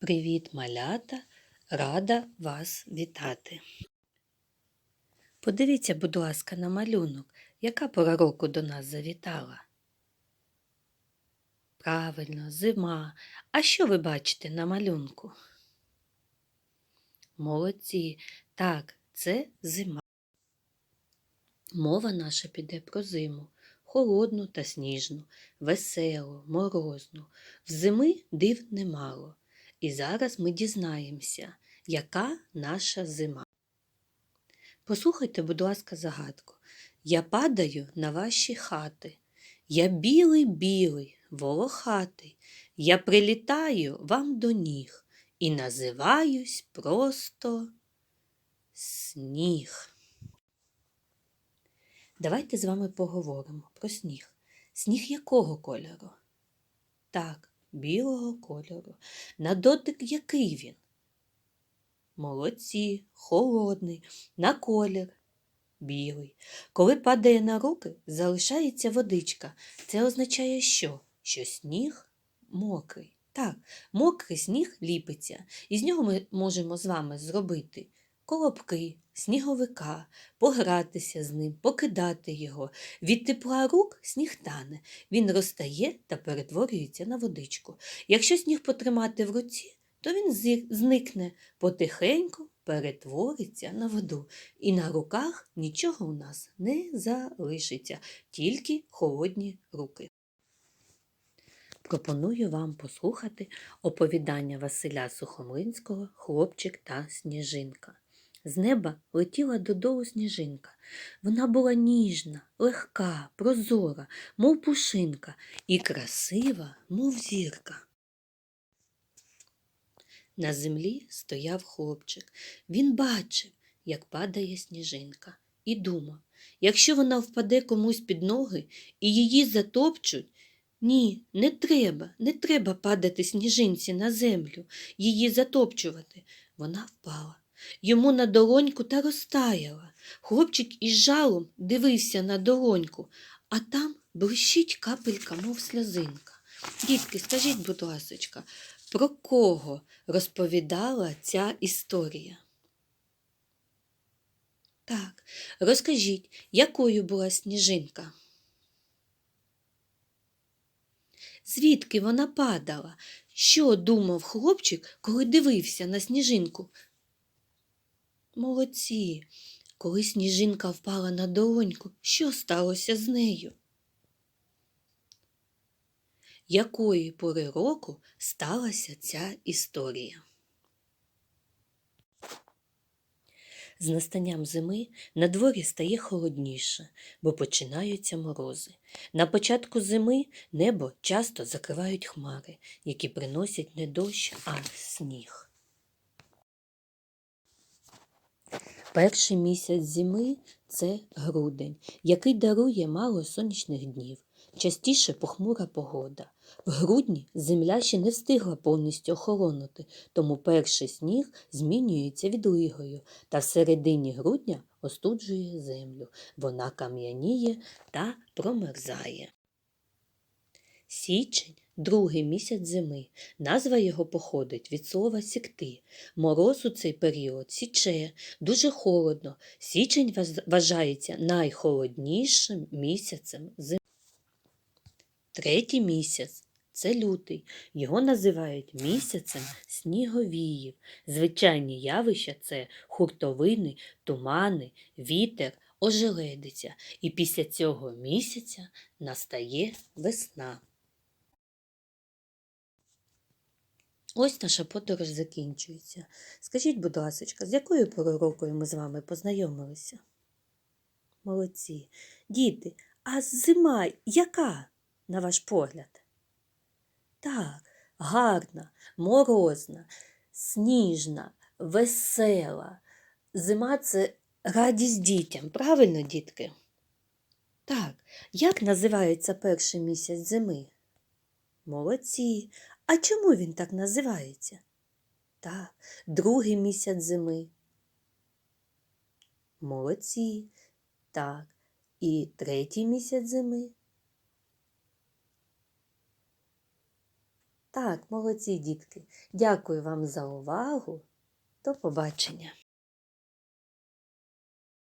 Привіт, малята! Рада вас вітати. Подивіться, будь ласка, на малюнок, яка пора року до нас завітала. Правильно, зима. А що ви бачите на малюнку? Молодці. Так, це зима. Мова наша піде про зиму, холодну та сніжну, веселу, морозну. В зими див немало. І зараз ми дізнаємося, яка наша зима. Послухайте, будь ласка, загадку. Я падаю на ваші хати. Я білий білий, волохатий. Я прилітаю вам до ніг і називаюсь просто сніг. Давайте з вами поговоримо про сніг. Сніг якого кольору? Так, білого кольору. На дотик який він? Молодці, холодний, на колір білий. Коли падає на руки, залишається водичка. Це означає що? Що сніг мокрий. Так, мокрий сніг ліпиться, і з нього ми можемо з вами зробити колобки, сніговика, погратися з ним, покидати його. Від тепла рук сніг тане, він розтає та перетворюється на водичку. Якщо сніг потримати в руці, то він зникне, потихеньку перетвориться на воду, і на руках нічого у нас не залишиться, тільки холодні руки. Пропоную вам послухати оповідання Василя Сухомлинського Хлопчик та сніжинка. З неба летіла додолу сніжинка. Вона була ніжна, легка, прозора, мов пушинка, і красива, мов зірка. На землі стояв хлопчик. Він бачив, як падає сніжинка, і думав, якщо вона впаде комусь під ноги і її затопчуть, ні, не треба, не треба падати сніжинці на землю, її затопчувати. Вона впала. Йому на долоньку та розтаяла. Хлопчик із жалом дивився на долоньку, а там блищить капелька, мов сльозинка. Дітки, скажіть, будь ласочка, про кого розповідала ця історія? Так, розкажіть, якою була сніжинка? Звідки вона падала? Що думав хлопчик, коли дивився на сніжинку? Молодці. Коли сніжинка впала на долоньку, що сталося з нею? Якої пори року сталася ця історія? З настанням зими на дворі стає холодніше, бо починаються морози. На початку зими небо часто закривають хмари, які приносять не дощ, а сніг. Перший місяць зими це грудень, який дарує мало сонячних днів. Частіше похмура погода. В грудні земля ще не встигла повністю охолонути, тому перший сніг змінюється відлигою та в середині грудня остуджує землю. Вона кам'яніє та промерзає. Січень другий місяць зими. Назва його походить від слова сікти. Мороз у цей період січе, дуже холодно. Січень вважається найхолоднішим місяцем зими. Третій місяць це лютий. Його називають місяцем сніговіїв. Звичайні явища це хуртовини, тумани, вітер, ожеледиця. І після цього місяця настає весна. Ось наша подорож закінчується. Скажіть, будь ласка, з якою порою ми з вами познайомилися? Молодці. Діти, а зима яка, на ваш погляд? Так, гарна, морозна, сніжна, весела. Зима це радість дітям, правильно, дітки? Так, як називається перший місяць зими? Молодці. А чому він так називається? Так, другий місяць зими. Молодці. Так. І третій місяць зими. Так, молодці дітки. Дякую вам за увагу. До побачення.